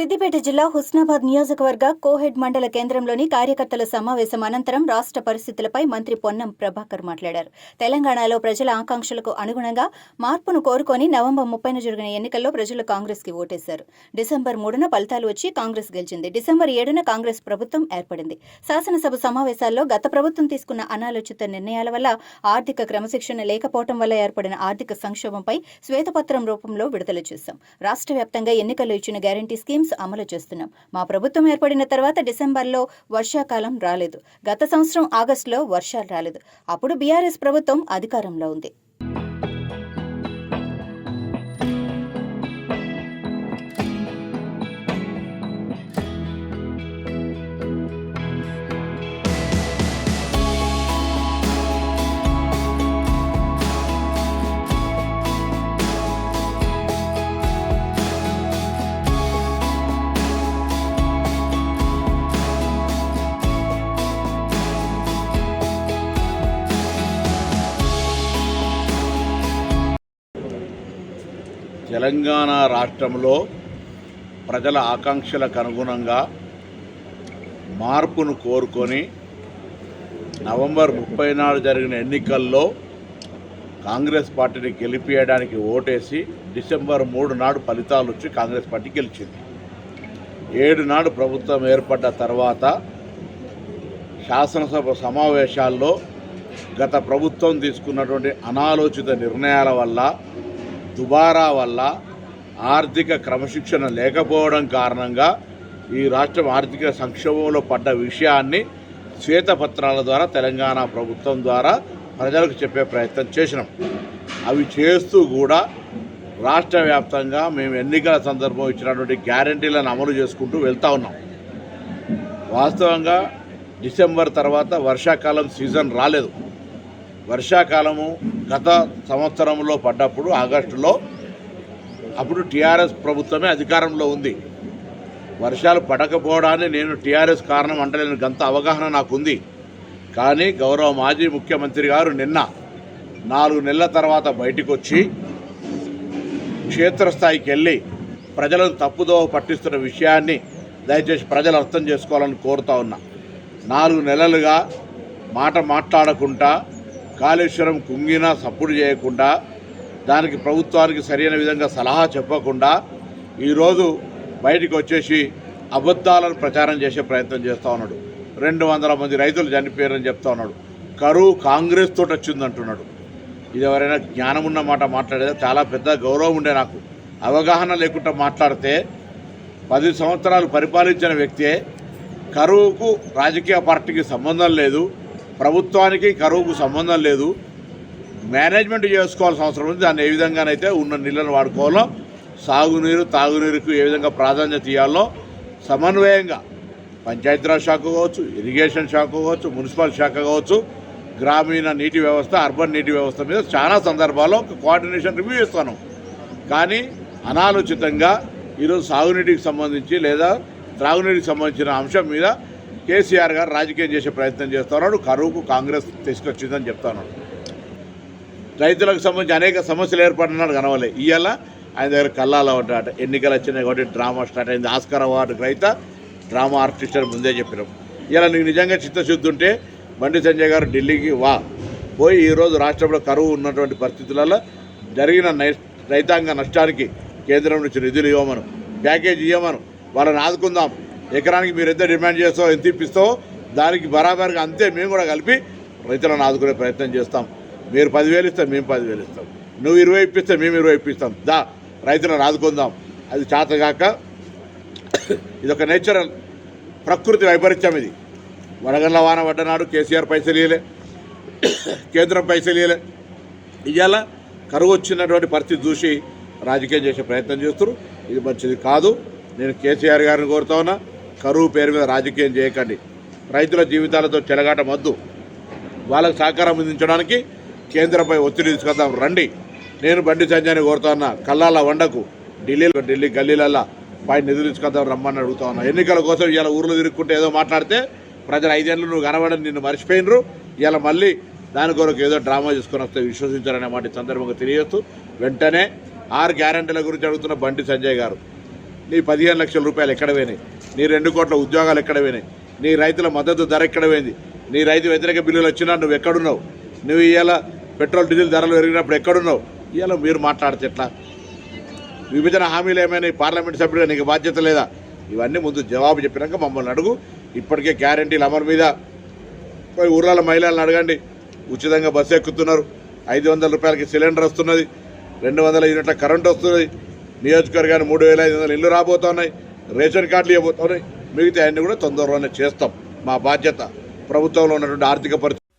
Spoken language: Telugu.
సిద్దిపేట జిల్లా హుస్నాబాద్ నియోజకవర్గ కోహెడ్ మండల కేంద్రంలోని కార్యకర్తల సమావేశం అనంతరం రాష్ట్ర పరిస్థితులపై మంత్రి పొన్నం ప్రభాకర్ మాట్లాడారు. తెలంగాణలో ప్రజల ఆకాంక్షలకు అనుగుణంగా మార్పును కోరుకొని నవంబర్ ముప్పైన జరిగిన ఎన్నికల్లో ప్రజలు కాంగ్రెస్కి ఓటేశారు. డిసెంబర్ మూడున ఫలితాలు వచ్చి కాంగ్రెస్ గెలిచింది. డిసెంబర్ ఏడున కాంగ్రెస్ ప్రభుత్వం ఏర్పడింది. శాసనసభ సమావేశాల్లో గత ప్రభుత్వం తీసుకున్న అనాలోచిత నిర్ణయాల వల్ల ఆర్థిక క్రమశిక్షణ లేకపోవడం వల్ల ఏర్పడిన ఆర్థిక సంక్షోభంపై శ్వేతపత్రం రూపంలో విడుదల చేశాం. రాష్ట్ర వ్యాప్తంగా ఎన్నికల్లో ఇచ్చిన గ్యారంటీ స్కీమ్స్ అమలు చేస్తున్నాం. మా ప్రభుత్వం ఏర్పడిన తర్వాత డిసెంబర్లో వర్షాకాలం రాలేదు. గత సంవత్సరం ఆగస్టులో వర్షాలు రాలేదు. అప్పుడు బీఆర్ఎస్ ప్రభుత్వం అధికారంలో ఉంది. తెలంగాణ రాష్ట్రంలో ప్రజల ఆకాంక్షలకు అనుగుణంగా మార్పును కోరుకొని నవంబర్ ముప్పై నాడు జరిగిన ఎన్నికల్లో కాంగ్రెస్ పార్టీని గెలిపియడానికి ఓటేసి డిసెంబర్ మూడు నాడు ఫలితాలు వచ్చి కాంగ్రెస్ పార్టీ గెలిచింది. ఏడు నాడు ప్రభుత్వం ఏర్పడ్డ తర్వాత శాసనసభ సమావేశాల్లో గత ప్రభుత్వం తీసుకున్నటువంటి అనాలోచిత నిర్ణయాల వల్ల దుబారా వల్ల ఆర్థిక క్రమశిక్షణ లేకపోవడం కారణంగా ఈ రాష్ట్రం ఆర్థిక సంక్షోభంలో పడ్డ విషయాన్ని శ్వేతపత్రాల ద్వారా తెలంగాణ ప్రభుత్వం ద్వారా ప్రజలకు చెప్పే ప్రయత్నం చేసినాం. అవి చేస్తూ కూడా రాష్ట్ర వ్యాప్తంగా మేము ఎన్నికల సందర్భం ఇచ్చినటువంటి గ్యారంటీలను అమలు చేసుకుంటూ వెళ్తూ ఉన్నాం. వాస్తవంగా డిసెంబర్ తర్వాత వర్షాకాలం సీజన్ రాలేదు. వర్షాకాలము గత సంవత్సరంలో పడ్డప్పుడు ఆగస్టులో అప్పుడు టీఆర్ఎస్ ప్రభుత్వమే అధికారంలో ఉంది. వర్షాలు పడకపోవడాన్ని నేను టీఆర్ఎస్ కారణం అంటలేని. గంత అవగాహన నాకుంది. కానీ గౌరవ మాజీ ముఖ్యమంత్రి గారు నిన్న నాలుగు నెలల తర్వాత బయటకు వచ్చి క్షేత్రస్థాయికి వెళ్ళి ప్రజలను తప్పుదోవ పట్టిస్తున్న విషయాన్ని దయచేసి ప్రజలు అర్థం చేసుకోవాలని కోరుతా ఉన్నా. నాలుగు నెలలుగా మాట మాట్లాడకుండా కాళేశ్వరం కుంగినా సప్పుడు చేయకుండా దానికి ప్రభుత్వానికి సరైన విధంగా సలహా చెప్పకుండా ఈరోజు బయటికి వచ్చేసి అబద్ధాలను ప్రచారం చేసే ప్రయత్నం చేస్తూ ఉన్నాడు. రెండు వందల మంది రైతులు చనిపోయారని చెప్తా ఉన్నాడు. కరువు కాంగ్రెస్ తోటి వచ్చిందంటున్నాడు ఇది ఎవరైనా జ్ఞానం ఉన్న మాట మాట్లాడేది? చాలా పెద్ద గౌరవం ఉండే నాకు. అవగాహన లేకుండా మాట్లాడితే పది సంవత్సరాలు పరిపాలించిన వ్యక్తే కరువుకు రాజకీయ పార్టీకి సంబంధం లేదు. ప్రభుత్వానికి కరువుకు సంబంధం లేదు. మేనేజ్మెంట్ చేసుకోవాల్సిన అవసరం ఉంది. దాన్ని ఏ విధంగానైతే ఉన్న నీళ్ళను వాడుకోవాలో సాగునీరు తాగునీరుకు ఏ విధంగా ప్రాధాన్యత ఇవ్వాలో సమన్వయంగా పంచాయతీరాజ్ శాఖ కావచ్చు ఇరిగేషన్ శాఖ కావచ్చు మున్సిపల్ శాఖ కావచ్చు గ్రామీణ నీటి వ్యవస్థ అర్బన్ నీటి వ్యవస్థ మీద చాలా సందర్భాల్లో ఒక కోఆర్డినేషన్ రివ్యూ చేస్తాను. కానీ అనాలోచితంగా ఈరోజు సాగునీటికి సంబంధించి లేదా త్రాగునీటికి సంబంధించిన అంశం మీద కేసీఆర్ గారు రాజకీయం చేసే ప్రయత్నం చేస్తున్నాడు. కరువుకు కాంగ్రెస్ తీసుకొచ్చిందని చెప్తున్నాడు రైతులకు సంబంధించి అనేక సమస్యలు ఏర్పడినాడు కనవలే ఇవాళ ఆయన దగ్గర కల్లాల ఉంటాట ఎన్నికలు వచ్చినాయి కాబట్టి డ్రామా స్టార్ట్ అయింది. ఆస్కార్ అవార్డు రైత డ్రామా ఆర్టిస్ట్ అని ముందే చెప్పినాం. ఇలా నీకు నిజంగా చిత్తశుద్ధి ఉంటే బండి సంజయ్ గారు ఢిల్లీకి వా. పోయి ఈరోజు రాష్ట్రంలో కరువు ఉన్నటువంటి పరిస్థితులలో జరిగిన రైతాంగ నష్టానికి కేంద్రం నుంచి నిధులు ఇవ్వమను. ప్యాకేజ్ ఇవ్వమను. వాళ్ళని ఆదుకుందాం. ఎకరానికి మీరు ఎంత డిమాండ్ చేస్తావు ఎంత ఇప్పిస్తావో దానికి బరాబర్గా అంతే మేము కూడా కలిపి రైతులను ఆదుకునే ప్రయత్నం చేస్తాం. మీరు పదివేలు ఇస్తే మేము పదివేలు ఇస్తాం. నువ్వు ఇరవై ఇప్పిస్తే మేము ఇరవై ఇప్పిస్తాం. దా రైతులను ఆదుకుందాం. అది చేతగాక ఇది ఒక నేచురల్ ప్రకృతి వైపరీత్యం ఇది. వడగండ్ల వాన పడ్డనాడు కేసీఆర్ పైసలు ఇయలే కేంద్రం పైసలు ఇయలే ఇవాళ కరువు వచ్చినటువంటి పరిస్థితి చూసి రాజకీయం చేసే ప్రయత్నం చేస్తారు ఇది మంచిది కాదు. నేను కేసీఆర్ గారిని కోరుతా ఉన్నా. కరువు పేరు మీద రాజకీయం చేయకండి. రైతుల జీవితాలతో చెలగాట మద్దు. వాళ్ళకు సహకారం అందించడానికి కేంద్రంపై ఒత్తిడి తీసుకొద్దాం. రండి. నేను బండి సంజయ్ని కోరుతా ఉన్నా. కల్లాల వండకు. ఢిల్లీలో ఢిల్లీ గల్లీలల్లా పై నిధులు తీసుకొద్దాం రమ్మని అడుగుతా ఉన్నా. ఎన్నికల కోసం ఇలా ఊర్లో తిరుక్కుంటే ఏదో మాట్లాడితే ప్రజలు ఐదేళ్ళు నువ్వు కనబడని నిన్ను మర్చిపోయినరు. ఇలా మళ్ళీ దాని కొరకు ఏదో డ్రామా చేసుకొని వస్తే విశ్వసించారనే మాట సందర్భంగా తెలియజేస్తూ వెంటనే ఆరు గ్యారంటీల గురించి అడుగుతున్న బండి సంజయ్ గారు. నీ పదిహేను లక్షల రూపాయలు ఎక్కడ పోయినాయి? నీ రెండు కోట్ల ఉద్యోగాలు ఎక్కడ పోయినాయి? నీ రైతుల మద్దతు ధర ఎక్కడ పోయింది? నీ రైతు వ్యతిరేక బిల్లులు వచ్చినా నువ్వు ఎక్కడున్నావు? నువ్వు ఇవాళ పెట్రోల్ డీజిల్ ధరలు పెరిగినప్పుడు ఎక్కడున్నావు? ఇవాళ మీరు మాట్లాడితే ఎట్లా? విభజన హామీలు ఏమైనా పార్లమెంట్ సభ్యుడిగా నీకు బాధ్యత లేదా? ఇవన్నీ ముందు జవాబు చెప్పినాక మమ్మల్ని అడుగు. ఇప్పటికే గ్యారంటీలు అమలు మీద. పోయి ఊర్ల మహిళలను అడగండి. ఉచితంగా బస్సు ఎక్కుతున్నారు. ఐదు వందల రూపాయలకి సిలిండర్ వస్తున్నది. రెండు వందల యూనిట్ల కరెంట్ వస్తున్నది. నియోజకవర్గాన్ని మూడు వేల ఐదు వందల ఇల్లు రాబోతున్నాయి. రేషన్ కార్డులు ఇవ్వబోతున్నాయి. మిగతా అన్ని కూడా తొందరలోనే చేస్తాం. మా బాధ్యత ప్రభుత్వంలో ఉన్నటువంటి ఆర్థిక పరిస్థితి